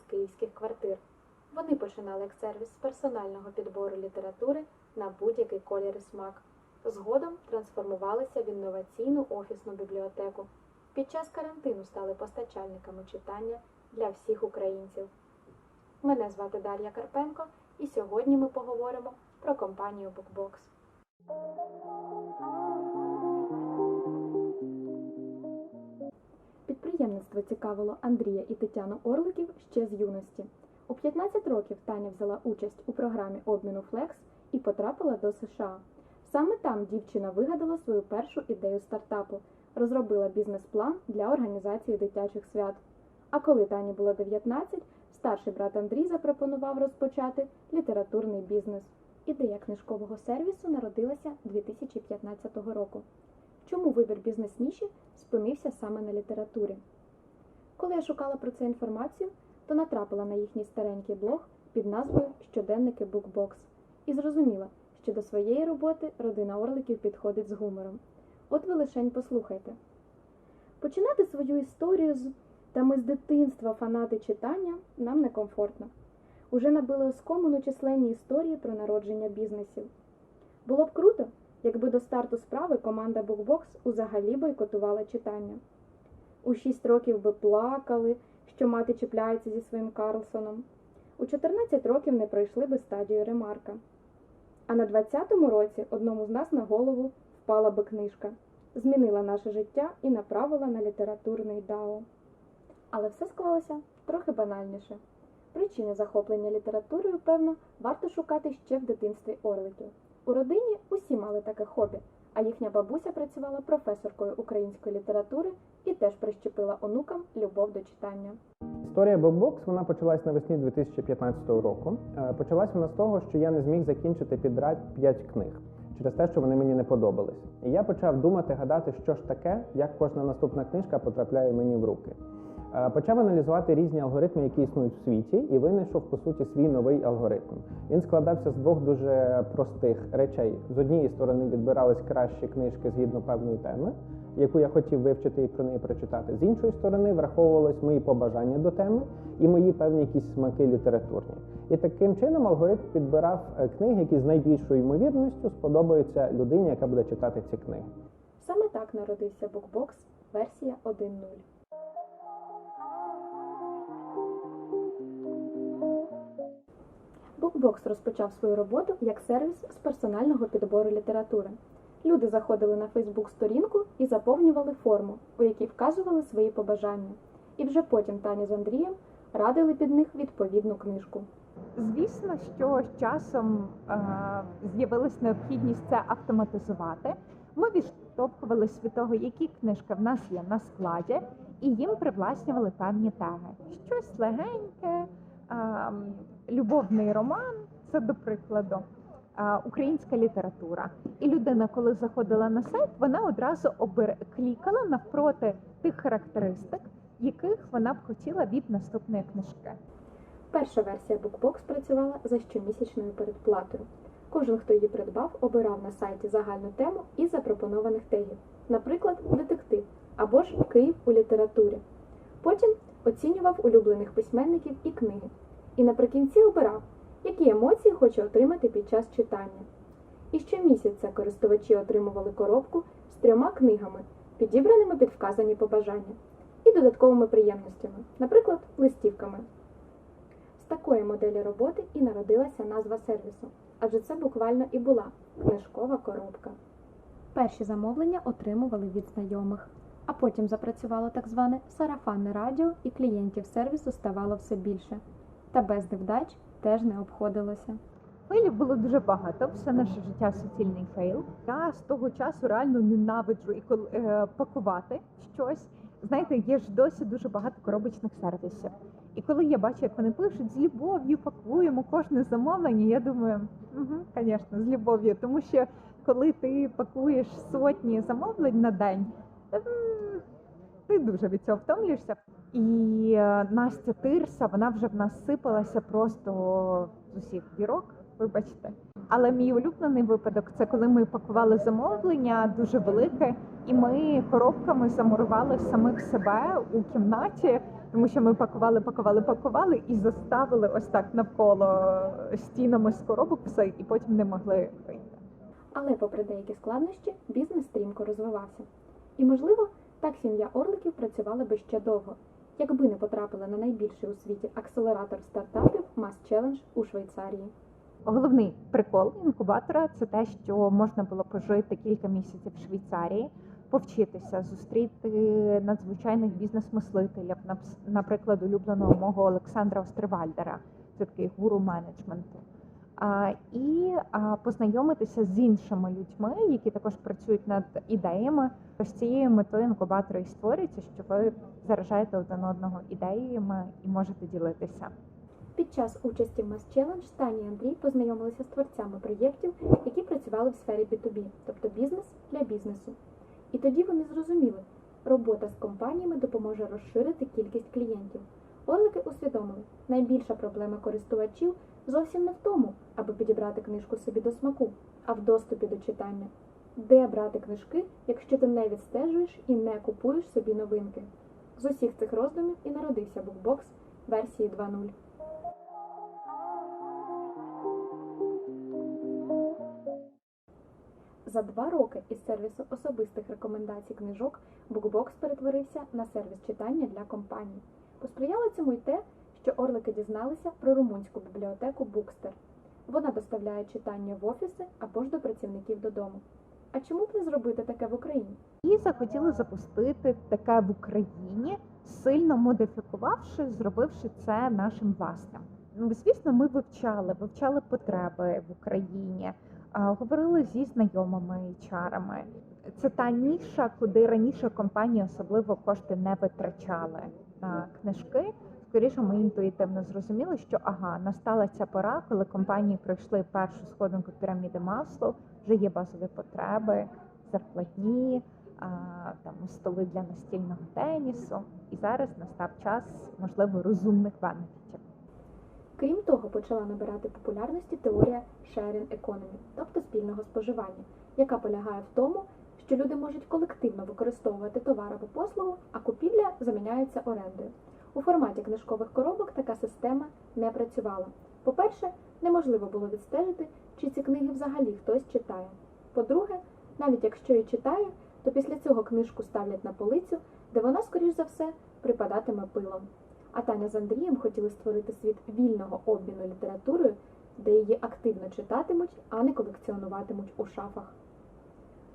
народився в одній з київських квартир. Вони починали як сервіс з персонального підбору літератури на будь-який колір і смак. Згодом трансформувалися в інноваційну офісну бібліотеку. Під час карантину стали постачальниками читання для всіх українців. Мене звати Дар'я Карпенко, і сьогодні ми поговоримо про компанію BookBox. Підприємництво цікавило Андрія і Тетяну Орликів ще з юності. У 15 років Таня взяла участь у програмі обміну Flex і потрапила до США. Саме там дівчина вигадала свою першу ідею стартапу, розробила бізнес-план для організації дитячих свят. А коли Тані було 19, старший брат Андрій запропонував розпочати літературний бізнес. Ідея книжкового сервісу народилася 2015 року. Чому вибір бізнес-ніші спинився саме на літературі? Коли я шукала про це інформацію, то натрапила на їхній старенький блог під назвою Щоденники Букбокс і зрозуміла, що до своєї роботи родина Орликів підходить з гумором. От ви лишень послухайте. Починати свою історію з та ми з дитинства фанати читання нам некомфортно. Уже набили оскомину численні історії про народження бізнесів. Було б круто, якби до старту справи команда Букбокс узагалі бойкотувала читання. У шість років би плакали, що мати чіпляється зі своїм Карлсоном. У 14 років не пройшли би стадію ремарка. А на 20-му році одному з нас на голову впала би книжка, змінила наше життя і направила на літературний дао. Але все склалося трохи банальніше. Причини захоплення літературою, певно, варто шукати ще в дитинстві Орликів. У родині усі мали таке хобі, а їхня бабуся працювала професоркою української літератури і теж прищепила онукам любов до читання. Історія BookBox, вона почалась навесні 2015 року. Е, Почалась вона з того, що я не зміг закінчити підряд 5 книг через те, що вони мені не подобались. І я почав думати, гадати, що ж таке, як кожна наступна книжка потрапляє мені в руки. Е, Почав аналізувати різні алгоритми, які існують в світі, і винайшов по суті свій новий алгоритм. Він складався з двох дуже простих речей. З однієї сторони відбирались кращі книжки згідно певної теми, яку я хотів вивчити і про неї прочитати. З іншої сторони, враховувались мої побажання до теми і мої певні якісь смаки літературні. І таким чином алгоритм підбирав е, книги, які з найбільшою ймовірністю сподобаються людині, яка буде читати ці книги. Саме так народився букбокс версія 1.0. Букбокс розпочав свою роботу як сервіс з персонального підбору літератури. Люди заходили на Фейсбук-сторінку і заповнювали форму, у якій вказували свої побажання. І вже потім Таня з Андрієм радили під них відповідну книжку. Звісно, що з часом е, з'явилась необхідність це автоматизувати. Ми відштовхувалися від того, які книжки в нас є на складі, і їм привласнювали певні теми. Щось легеньке, е, любовний роман, це до прикладу, українська література. І людина, коли заходила на сайт, вона одразу обир... клікала навпроти тих характеристик, яких вона б хотіла від наступної книжки. Перша версія BookBox працювала за щомісячною передплатою. Кожен, хто її придбав, обирав на сайті загальну тему із запропонованих тегів, наприклад, детектив або ж Київ у літературі. Потім оцінював улюблених письменників і книги. І наприкінці обирав, які емоції хоче отримати під час читання. І щомісяця користувачі отримували коробку з трьома книгами, підібраними під вказані побажання, і додатковими приємностями, наприклад, листівками. З такої моделі роботи і народилася назва сервісу, адже це буквально і була книжкова коробка. Перші замовлення отримували від знайомих, а потім запрацювало так зване сарафанне радіо, і клієнтів сервісу ставало все більше. Та без невдач теж не обходилося. Фейлів було дуже багато, все наше життя суцільний фейл. Я з того часу реально ненавиджу і коли е, пакувати щось. Знаєте, є ж досі дуже багато коробочних сервісів. І коли я бачу, як вони пишуть з любов'ю, пакуємо кожне замовлення, я думаю, угу, звісно, з любов'ю. Тому що коли ти пакуєш сотні замовлень на день, ти дуже від цього втомлюєшся. І е, Настя Тирса, вона вже в нас сипалася просто з усіх дірок. Вибачте. Але мій улюблений випадок це коли ми пакували замовлення дуже велике, і ми коробками замурували самих себе у кімнаті, тому що ми пакували, пакували, пакували і заставили ось так навколо стінами з коробок все, і потім не могли вийти. Але, попри деякі складнощі, бізнес стрімко розвивався. І, можливо, так сім'я Орликів працювала би ще довго, якби не потрапила на найбільший у світі акселератор стартапів Mass Challenge у Швейцарії. Головний прикол інкубатора це те, що можна було пожити кілька місяців в Швейцарії, повчитися, зустріти надзвичайних бізнес-мислителів, наприклад, улюбленого мого Олександра Остервальдера, це такий гуру менеджменту. І познайомитися з іншими людьми, які також працюють над ідеями. З цією метою інкубатори і створюються, що ви заражаєте один одного ідеями і можете ділитися. Під час участі в Mass Challenge Таня і Андрій познайомилися з творцями проєктів, які працювали в сфері B2B, тобто бізнес для бізнесу. І тоді вони зрозуміли, робота з компаніями допоможе розширити кількість клієнтів. Орлики усвідомили, найбільша проблема користувачів зовсім не в тому, аби підібрати книжку собі до смаку, а в доступі до читання. Де брати книжки, якщо ти не відстежуєш і не купуєш собі новинки? З усіх цих роздумів і народився букбокс версії 2.0. За два роки із сервісу особистих рекомендацій книжок Букбокс перетворився на сервіс читання для компаній. Посприяло цьому й те, що орлики дізналися про румунську бібліотеку Букстер. Вона доставляє читання в офіси або ж до працівників додому. А чому б не зробити таке в Україні? І захотіли запустити таке в Україні, сильно модифікувавши, зробивши це нашим власним. Ну, Звісно, ми вивчали, вивчали потреби в Україні, говорили зі знайомими HR-ами. Це та ніша, куди раніше компанії особливо кошти не витрачали на книжки. Скоріше, ми інтуїтивно зрозуміли, що ага, настала ця пора, коли компанії пройшли першу сходинку піраміди Маслоу, вже є базові потреби, зарплатні, там столи для настільного тенісу. І зараз настав час, можливо, розумних бенефітів. Крім того, почала набирати популярності теорія sharing economy, тобто спільного споживання, яка полягає в тому, що люди можуть колективно використовувати товар або послугу, а купівля заміняється орендою. У форматі книжкових коробок така система не працювала. По-перше, неможливо було відстежити, чи ці книги взагалі хтось читає. По-друге, навіть якщо і читає, то після цього книжку ставлять на полицю, де вона, скоріш за все, припадатиме пилом. А Таня з Андрієм хотіли створити світ вільного обміну літературою, де її активно читатимуть, а не колекціонуватимуть у шафах.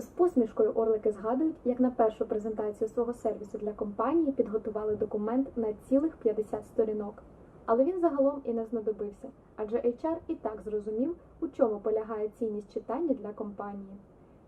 З посмішкою орлики згадують, як на першу презентацію свого сервісу для компанії підготували документ на цілих 50 сторінок. Але він загалом і не знадобився, адже HR і так зрозумів, у чому полягає цінність читання для компанії.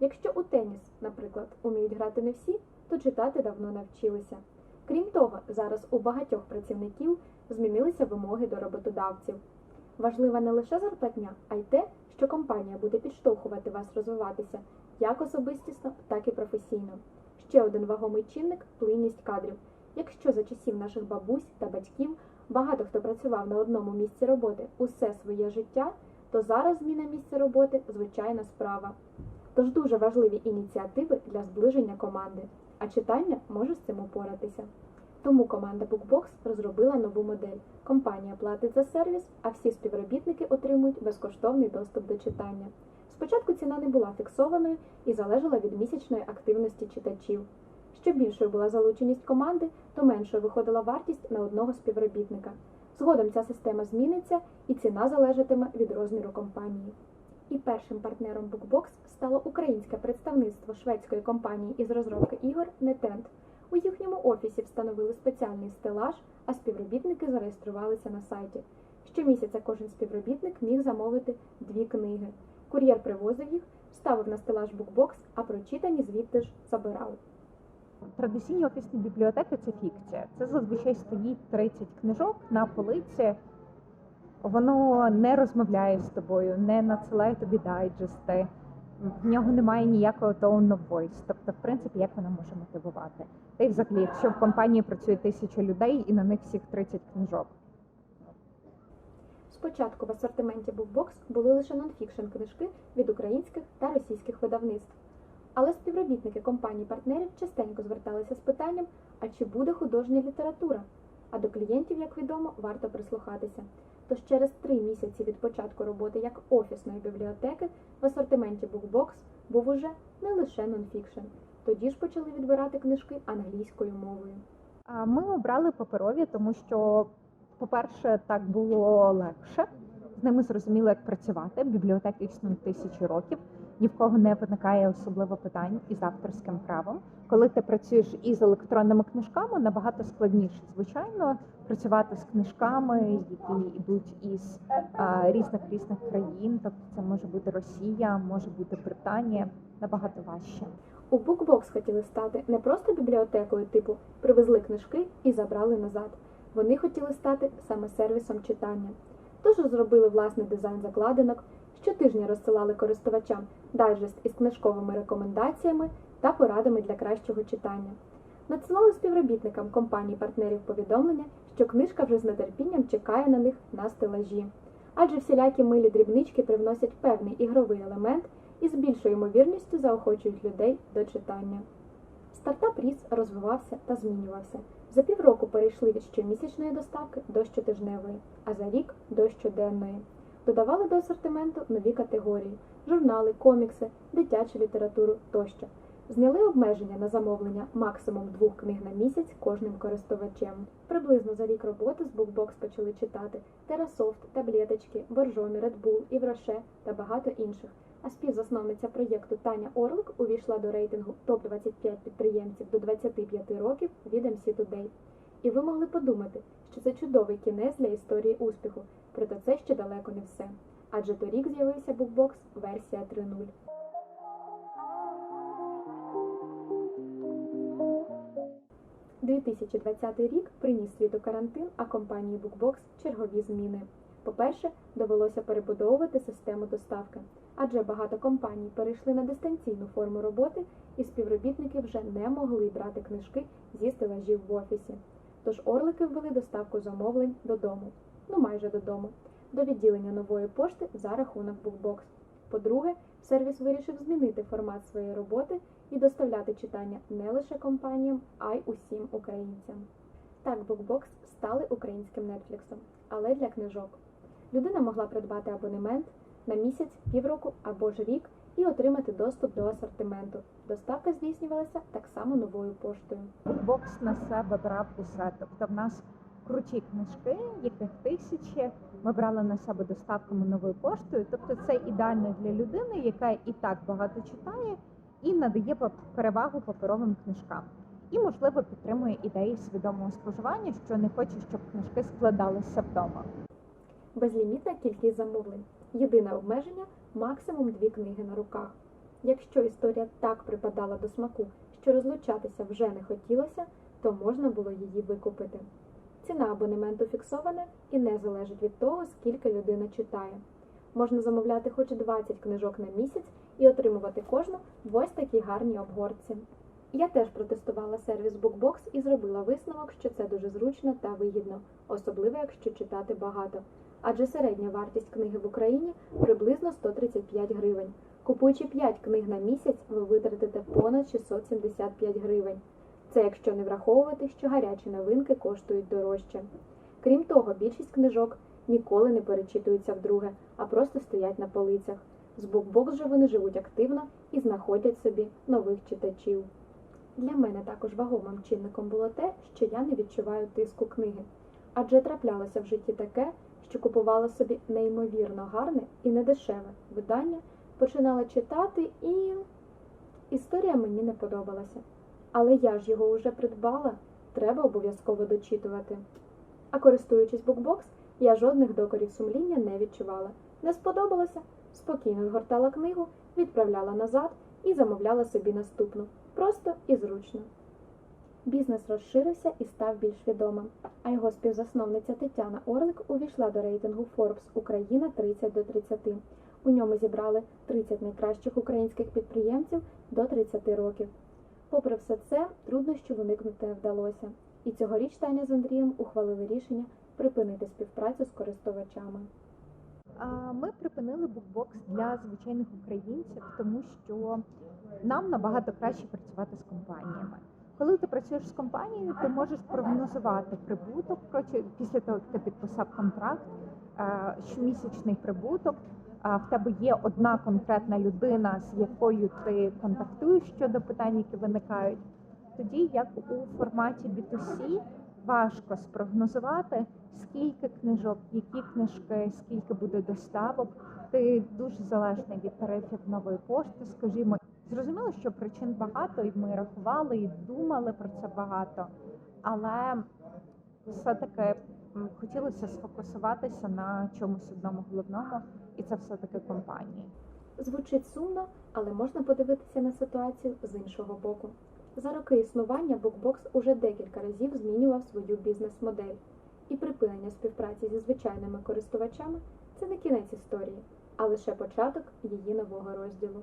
Якщо у теніс, наприклад, уміють грати не всі, то читати давно навчилися. Крім того, зараз у багатьох працівників змінилися вимоги до роботодавців. Важлива не лише зарплатня, а й те, що компанія буде підштовхувати вас розвиватися як особистісно, так і професійно. Ще один вагомий чинник плинність кадрів. Якщо за часів наших бабусь та батьків багато хто працював на одному місці роботи усе своє життя, то зараз зміна місця роботи звичайна справа. Тож дуже важливі ініціативи для зближення команди, а читання може з цим упоратися. Тому команда BookBox розробила нову модель. Компанія платить за сервіс, а всі співробітники отримують безкоштовний доступ до читання. Спочатку ціна не була фіксованою і залежала від місячної активності читачів. Що більшою була залученість команди, то меншою виходила вартість на одного співробітника. Згодом ця система зміниться і ціна залежатиме від розміру компанії. І першим партнером BookBox стало українське представництво шведської компанії із розробки ігор Netent. У їхньому офісі встановили спеціальний стелаж, а співробітники зареєструвалися на сайті. Щомісяця кожен співробітник міг замовити дві книги. Кур'єр привозив їх, ставив на стелаж букбокс, а прочитані звідти ж забирав. Традиційні офісні бібліотеки це фікція. Це зазвичай стоїть 30 книжок на полиці. Воно не розмовляє з тобою, не надсилає тобі дайджести. В нього немає ніякого tone voice. Тобто, в принципі, як воно може мотивувати? Та й взагалі, якщо в компанії працює тисяча людей і на них всіх 30 книжок. Спочатку в асортименті BookBox були лише нонфікшн книжки від українських та російських видавництв. Але співробітники компаній-партнерів частенько зверталися з питанням, а чи буде художня література? А до клієнтів, як відомо, варто прислухатися. Тож через три місяці від початку роботи як офісної бібліотеки в асортименті BookBox був уже не лише нонфікшн. Тоді ж почали відбирати книжки англійською мовою. Ми обрали паперові, тому що, по-перше, так було легше. З ними зрозуміло, як працювати. Бібліотеки існують тисячі років. Ні в кого не виникає особливо питань із авторським правом. Коли ти працюєш із електронними книжками, набагато складніше, звичайно, працювати з книжками, які йдуть із а, різних різних країн. Тобто, це може бути Росія, може бути Британія. Набагато важче. У BookBox хотіли стати не просто бібліотекою типу привезли книжки і забрали назад. Вони хотіли стати саме сервісом читання. Тож зробили власний дизайн закладинок, щотижня розсилали користувачам дайджест із книжковими рекомендаціями та порадами для кращого читання. Надсилали співробітникам компаній-партнерів повідомлення, що книжка вже з нетерпінням чекає на них на стелажі. Адже всілякі милі дрібнички привносять певний ігровий елемент і з більшою ймовірністю заохочують людей до читання. Стартап ріс, розвивався та змінювався. За півроку перейшли від щомісячної доставки до щотижневої, а за рік до щоденної. Додавали до асортименту нові категорії журнали, комікси, дитячу літературу тощо. Зняли обмеження на замовлення максимум двох книг на місяць кожним користувачем. Приблизно за рік роботи з BookBox почали читати Терасофт, Таблеточки, Боржомі, Bull, Івроше та багато інших. А співзасновниця проєкту Таня Орлик увійшла до рейтингу топ-25 підприємців до 25 років від MC Today. І ви могли подумати, що це чудовий кінець для історії успіху, проте це ще далеко не все. Адже торік з'явився BookBox версія 3.0. – 2020 рік приніс світу карантин, а компанії BookBox чергові зміни. По-перше, довелося перебудовувати систему доставки, адже багато компаній перейшли на дистанційну форму роботи, і співробітники вже не могли брати книжки зі стелажів в офісі. Тож орлики ввели доставку замовлень додому, ну майже додому, до відділення нової пошти за рахунок BookBox. По-друге, сервіс вирішив змінити формат своєї роботи і доставляти читання не лише компаніям, а й усім українцям. Так, BookBox стали українським нетфліксом, але для книжок. Людина могла придбати абонемент на місяць, півроку або ж рік і отримати доступ до асортименту. Доставка здійснювалася так само новою поштою. Бокс на себе брав усе. Тобто в нас круті книжки, яких тисячі. Ми брали на себе доставками новою поштою. Тобто це ідеально для людини, яка і так багато читає, і надає перевагу паперовим книжкам. І, можливо, підтримує ідеї свідомого споживання, що не хоче, щоб книжки складалися вдома. Безлімітна кількість замовлень. Єдине обмеження максимум дві книги на руках. Якщо історія так припадала до смаку, що розлучатися вже не хотілося, то можна було її викупити. Ціна абонементу фіксована і не залежить від того, скільки людина читає. Можна замовляти хоч 20 книжок на місяць і отримувати кожну в ось такій гарній обгорці. Я теж протестувала сервіс BookBox і зробила висновок, що це дуже зручно та вигідно, особливо якщо читати багато. Адже середня вартість книги в Україні приблизно 135 гривень. Купуючи 5 книг на місяць, ви витратите понад 675 гривень. Це якщо не враховувати, що гарячі новинки коштують дорожче. Крім того, більшість книжок ніколи не перечитуються вдруге, а просто стоять на полицях. З BookBox же вони живуть активно і знаходять собі нових читачів. Для мене також вагомим чинником було те, що я не відчуваю тиску книги. Адже траплялося в житті таке, що купувала собі неймовірно гарне і недешеве видання, починала читати і історія мені не подобалася. Але я ж його вже придбала, треба обов'язково дочитувати. А користуючись букбокс, я жодних докорів сумління не відчувала. Не сподобалося, спокійно згортала книгу, відправляла назад і замовляла собі наступну. Просто і зручно. Бізнес розширився і став більш відомим, а його співзасновниця Тетяна Орлик увійшла до рейтингу Forbes Україна 30 до 30. У ньому зібрали 30 найкращих українських підприємців до 30 років. Попри все це, труднощів уникнути не вдалося, і цьогоріч Таня з Андрієм ухвалили рішення припинити співпрацю з користувачами. Ми припинили букбокс для звичайних українців, тому що нам набагато краще працювати з компаніями. Коли ти працюєш з компанією, ти можеш прогнозувати прибуток після того, як ти підписав контракт, е, щомісячний прибуток. В тебе є одна конкретна людина, з якою ти контактуєш щодо питань, які виникають. Тоді, як у форматі B2C, важко спрогнозувати, скільки книжок, які книжки, скільки буде доставок. Ти дуже залежний від тарифів нової пошти, скажімо. Зрозуміло, що причин багато, і ми рахували і думали про це багато, але все-таки хотілося сфокусуватися на чомусь одному головному, і це все-таки компанії. Звучить сумно, але можна подивитися на ситуацію з іншого боку. За роки існування Bookbox уже декілька разів змінював свою бізнес-модель, і припинення співпраці зі звичайними користувачами це не кінець історії, а лише початок її нового розділу.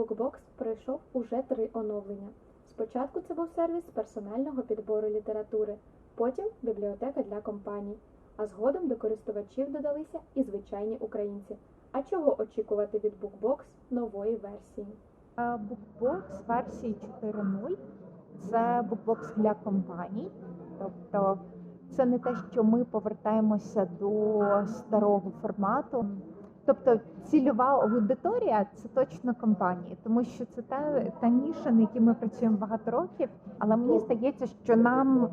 Bookbox пройшов уже три оновлення. Спочатку це був сервіс персонального підбору літератури, потім бібліотека для компаній, а згодом до користувачів додалися і звичайні українці. А чого очікувати від Bookbox нової версії? Букбокс версії 4.0 це букбокс для компаній. Тобто це не те, що ми повертаємося до старого формату. Тобто цільова аудиторія це точно компанії, тому що це та, та ніша, на якій ми працюємо багато років. Але мені здається, що нам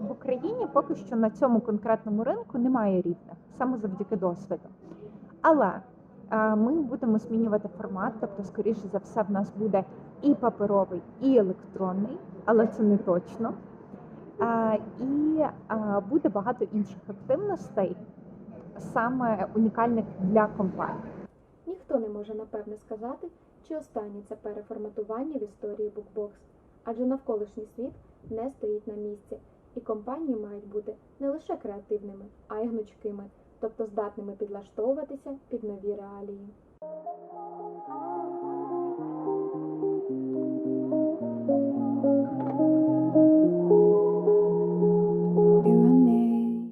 в Україні поки що на цьому конкретному ринку немає рівних, саме завдяки досвіду. Але е, ми будемо змінювати формат, тобто, скоріше за все, в нас буде і паперовий, і електронний, але це не точно. Е, І е, буде багато інших активностей, саме унікальних для компанії. Ніхто не може напевне сказати, чи останнє це переформатування в історії Bookbox, адже навколишній світ не стоїть на місці, і компанії мають бути не лише креативними, а й гнучкими, тобто здатними підлаштовуватися під нові реалії.